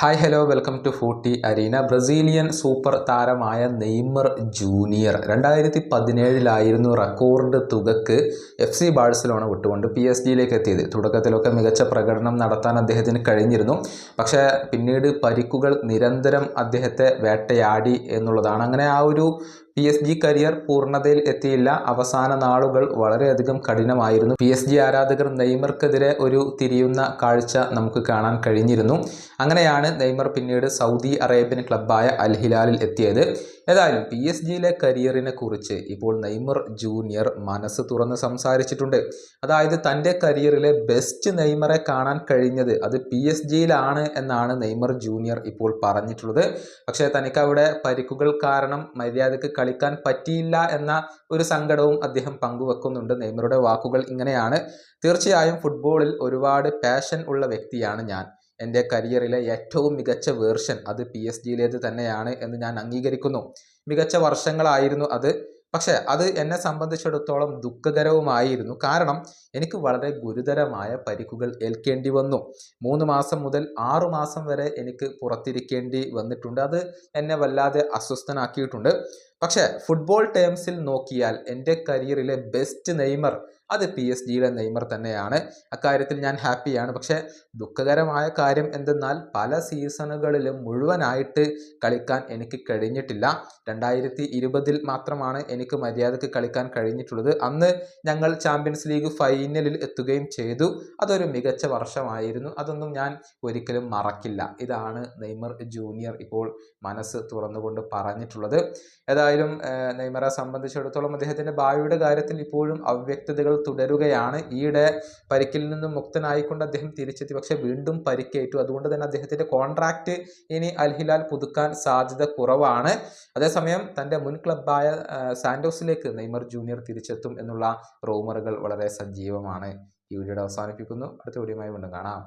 Hi hello welcome to footy arena Brazilian super താരമായ Neymar junior. രണ്ടായിരത്തി പതിനേഴിലായിരുന്നു record തുകക്ക് എഫ് സി ബാഴ്സലോണ വിട്ടുകൊണ്ട് പി എസ് ജിയിലേക്ക് എത്തിയത്. തുടക്കത്തിലൊക്കെ മികച്ച പ്രകടനം നടത്താൻ അദ്ദേഹത്തിന് കഴിഞ്ഞിരുന്നു. പക്ഷേ പിന്നീട് പരിക്കുകൾ നിരന്തരം അദ്ദേഹത്തെ വേട്ടയാടി എന്നുള്ളതാണ്. അങ്ങനെ ആ ഒരു പി എസ് ജി കരിയർ പൂർണതയിൽ എത്തിയില്ല. അവസാന നാളുകൾ വളരെയധികം കഠിനമായിരുന്നു. പി എസ് ജി ആരാധകർ നെയ്മർക്കെതിരെ ഒരു തിരിയുന്ന കാഴ്ച നമുക്ക് കാണാൻ കഴിഞ്ഞിരുന്നു. അങ്ങനെയാണ് നെയ്മർ പിന്നീട് സൗദി അറേബ്യൻ ക്ലബ്ബായ അൽ ഹിലാലിൽ എത്തിയത്. ഏതായാലും പി എസ് ജിയിലെ കരിയറിനെ കുറിച്ച് ഇപ്പോൾ നെയ്മർ ജൂനിയർ മനസ്സ് തുറന്ന് സംസാരിച്ചിട്ടുണ്ട്. അതായത് തന്റെ കരിയറിലെ ബെസ്റ്റ് നെയ്മറെ കാണാൻ കഴിഞ്ഞത് അത് പി എസ് ജിയിലാണ് എന്നാണ് നെയ്മർ ജൂനിയർ ഇപ്പോൾ പറഞ്ഞിട്ടുള്ളത്. പക്ഷേ തനിക്ക് അവിടെ പരിക്കുകൾ കാരണം മര്യാദയ്ക്ക് കളിക്കാൻ പറ്റിയില്ല എന്ന ഒരു സങ്കടവും അദ്ദേഹം പങ്കുവെക്കുന്നുണ്ട്. നെയ്മറുടെ വാക്കുകൾ ഇങ്ങനെയാണ്. തീർച്ചയായും ഫുട്ബോളിൽ ഒരുപാട് പാഷൻ ഉള്ള വ്യക്തിയാണ് ഞാൻ. എന്റെ കരിയറിലെ ഏറ്റവും മികച്ച വേർഷൻ അത് പി എസ് ജിയിലേത് തന്നെയാണ് എന്ന് ഞാൻ അംഗീകരിക്കുന്നു. മികച്ച വർഷങ്ങളായിരുന്നു അത്. പക്ഷേ അത് എന്നെ സംബന്ധിച്ചിടത്തോളം ദുഃഖകരവുമായിരുന്നു. കാരണം എനിക്ക് വളരെ ഗുരുതരമായ പരിക്കുകൾ ഏൽക്കേണ്ടി വന്നു. മൂന്ന് മാസം മുതൽ ആറു മാസം വരെ എനിക്ക് പുറത്തിരിക്കേണ്ടി വന്നിട്ടുണ്ട്. അത് എന്നെ വല്ലാതെ അസ്വസ്ഥനാക്കിയിട്ടുണ്ട്. പക്ഷേ ഫുട്ബോൾ ടേംസിൽ നോക്കിയാൽ എന്റെ കരിയറിലെ ബെസ്റ്റ് നെയ്മർ അത് പി എസ് ജിയുടെ നെയ്മർ തന്നെയാണ്. അക്കാര്യത്തിൽ ഞാൻ ഹാപ്പിയാണ് പക്ഷേ ദുഃഖകരമായ കാര്യം എന്തെന്നാൽ പല സീസണുകളിലും മുഴുവനായിട്ട് കളിക്കാൻ എനിക്ക് കഴിഞ്ഞിട്ടില്ല. രണ്ടായിരത്തി ഇരുപതിൽ മാത്രമാണ് എനിക്ക് മര്യാദയ്ക്ക് കളിക്കാൻ കഴിഞ്ഞിട്ടുള്ളത്. അന്ന് ഞങ്ങൾ ചാമ്പ്യൻസ് ലീഗ് ഫൈനലിൽ എത്തുകയും ചെയ്തു. അതൊരു മികച്ച വർഷമായിരുന്നു. അതൊന്നും ഞാൻ ഒരിക്കലും മറക്കില്ല. ഇതാണ് നെയ്മർ ജൂനിയർ ഇപ്പോൾ മനസ്സ് തുറന്നുകൊണ്ട് പറഞ്ഞിട്ടുള്ളത്. ഏതായാലും നെയ്മറെ സംബന്ധിച്ചിടത്തോളം അദ്ദേഹത്തിന്റെ ഭാവിയുടെ കാര്യത്തിൽ ഇപ്പോഴും അവ്യക്തതകൾ തുടരുകയാണ്. ഈയിടെ പരിക്കിൽ നിന്നും മുക്തനായിക്കൊണ്ട് അദ്ദേഹം തിരിച്ചെത്തി. പക്ഷേ വീണ്ടും പരിക്കേറ്റു. അതുകൊണ്ട് തന്നെ അദ്ദേഹത്തിന്റെ കോൺട്രാക്റ്റ് ഇനി അൽഹിലാൽ പുതുക്കാൻ സാധ്യത കുറവാണ്. അതേസമയം തന്റെ മുൻ ക്ലബായ സാൻഡോസിലേക്ക് നെയ്മർ ജൂനിയർ തിരിച്ചെത്തും എന്നുള്ള റൂമറുകൾ വളരെ സജീവമാണ്. ഈ വീഡിയോയുടെ അവസാനിപ്പിക്കുന്നു. അടുത്ത വീഡിയോയുമായി വീണ്ടും കാണാം.